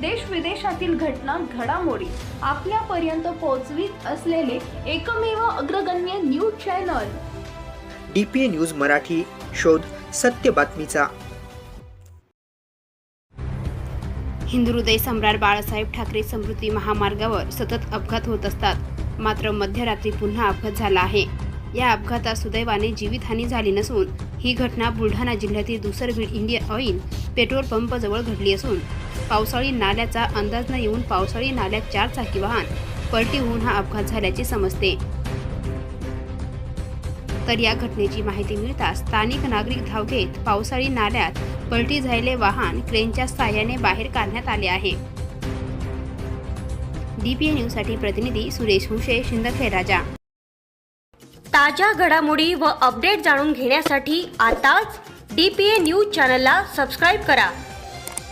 देश विदेशातील घटना घडामोडी आपल्यापर्यंत पोहोचवीत असलेले एकमेव अग्रगण्य news channel. D P A news Marathi शोध सत्य बातमीचा. हिंदुहृदय सम्राट बाळासाहेब ठाकरे समृद्धी महामार्गावर सतत अपघात होत असतात. मात्र मध्यरात्री पुन्हा अपघात झाला आहे. या अपघातात सुदैवाने जीवितहानी झाली नसून ही घटना बुलढाणा जिल्ह्यातील दुसरबीड इंडियन ऑइल पेट्रोल पंपजवळ घडली असून पावसाळी नाल्याचा अंदाज न येऊन पावसाळी नाल्यात चार चाकी वाहन पलटी होऊन हा अपघात झाल्याचे समजते. तर या घटनेची माहिती मिळताच स्थानिक नागरिक धाव घेत पावसाळी नाल्यात पलटी झालेले वाहन क्रेनच्या साह्याने बाहेर काढण्यात आले आहे. डीपीए न्यूजसाठी प्रतिनिधी सुरेश हुशे शिंदखे राजा. ताज्या घडामोडी व अपडेट जाणून घेण्यासाठी आताच डी पी ए न्यूज चॅनलला सबस्क्राईब करा.